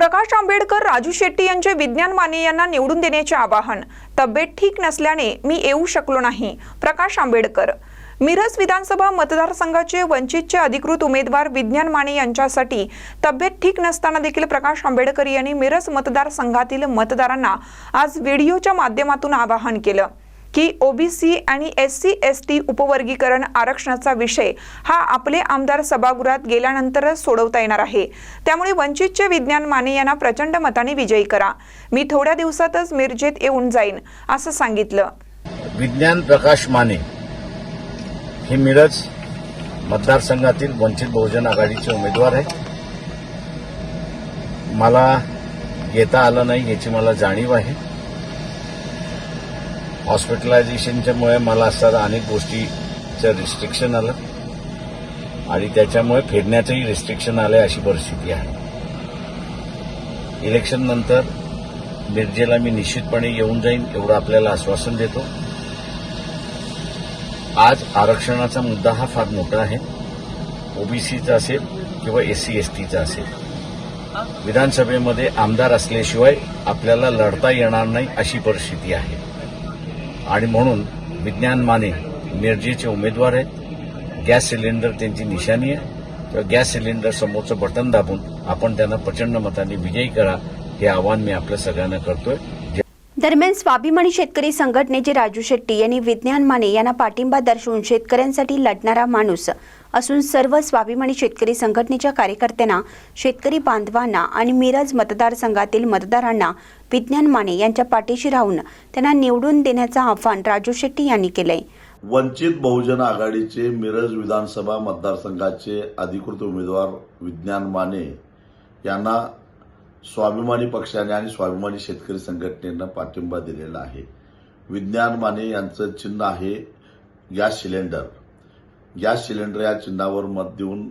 प्रकाश आंबेडकर राजू शेट्टी यांचे विज्ञान माने यांना निवडून देण्याचे आवाहन. तब्येत ठीक नसल्याने मी येऊ शकलो नाही. प्रकाश आंबेडकर. मिरज विधानसभा मतदारसंघाचे वंचितचे अधिकृत उमेदवार विज्ञान माने यांच्यासाठी तब्येत ठीक नसताना देखील प्रकाश आंबेडकर यांनी मिरज मतदारसंघातील मतदारांना आज व्हिडिओच्या माध्यमातून आवाहन केलं. की ओबीसी आणि एस सी एस टी उपवर्गीकरण आरक्षणाचा विषय हा आपले आमदार सभागृहात गेल्यानंतरच सोडवता येणार आहे. त्यामुळे वंचितचे विज्ञान माने यांना प्रचंड मताने विजयी करा. मी थोड्या दिवसातच मिरजेत येऊन जाईन असं सांगितलं. विज्ञान प्रकाश माने हे मिरज मतदारसंघातील वंचित बहुजन आघाडीचे उमेदवार आहेत. मला येता आलं नाही याची मला जाणीव आहे. हॉस्पिटलायझेशनच्यामुळे मला असं अनेक गोष्टीचं रिस्ट्रिक्शन आलं. आणि त्याच्यामुळे फिरण्याचंही रिस्ट्रिक्शन आलं अशी परिस्थिती आहे. इलेक्शन नंतर मिरजेला मी निश्चितपणे येऊन जाईन एवढं आपल्याला आश्वासन देतो. आज आरक्षणाचा मुद्दा हा फार मोठा आहे. ओबीसीचा असेल किंवा एससी एसटीचा असेल. विधानसभेमध्ये आमदार असल्याशिवाय आपल्याला लढता येणार नाही अशी परिस्थिती आहे. आणि म्हणून विज्ञान माने मिरजेचे उमेदवार आहेत. गॅस सिलेंडर त्यांची निशाणी आहे. तर गॅस सिलेंडर समोरचं बटन दाबून आपण त्यांना प्रचंड मताने विजयी करा हे आवाहन मी आपल्या सगळ्यांना करतोय. दरम्यान स्वाभिमानी शेतकरी संघटनेचे राजू शेट्टी यांनी विज्ञान माने यांना पाठिंबा दर्शवून शेतकऱ्यांसाठी लढणारा माणूस असून सर्व स्वाभिमानी शेतकरी संघटनेच्या कार्यकर्त्यांना शेतकरी बांधवांना आणि मिरज मतदारसंघातील मतदारांना विज्ञान माने यांच्या पाठीशी राहून त्यांना निवडून देण्याचं आवाहन राजू शेट्टी यांनी केलंय. वंचित बहुजन आघाडीचे मिरज विधानसभा मतदारसंघाचे अधिकृत उमेदवार विज्ञान माने यांना स्वाभिमानी पक्षाने आणि स्वाभिमानी शेतकरी संघटनेनं पाठिंबा दिलेला आहे. विज्ञान माने यांचं चिन्ह आहे गॅस सिलेंडर. गॅस सिलेंडर या चिन्हावर मत देऊन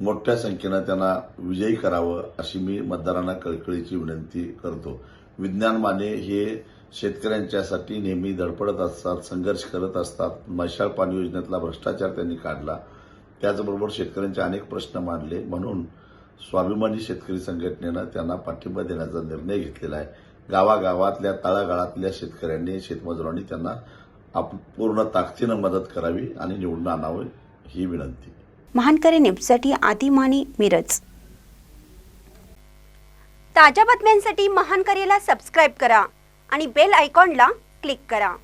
मोठ्या संख्येनं त्यांना विजयी करावं अशी मी मतदारांना कळकळीची विनंती करतो. विज्ञान माने हे शेतकऱ्यांच्यासाठी नेहमी धडपडत असतात संघर्ष करत असतात. मशाल पाणी योजनेतला भ्रष्टाचार त्यांनी काढला. त्याचबरोबर शेतकऱ्यांचे अनेक प्रश्न मांडले. म्हणून स्वाभिमानी शेतकरी संघटनेनं त्यांना पाठिंबा देण्याचा निर्णय घेतलेला आहे. गावागावातल्या तळागाळातल्या शेतकऱ्यांनी शेतमजुरांनी त्यांना पूर्ण ताकदीनं मदत करावी आणि निवडून आणावं ही विनंती. महानकरे न्यूजसाठी आदिमानी मिरज. ताज्या बातम्यांसाठी महानकरेला सबस्क्राईब करा आणि बेल आयकॉनला क्लिक करा.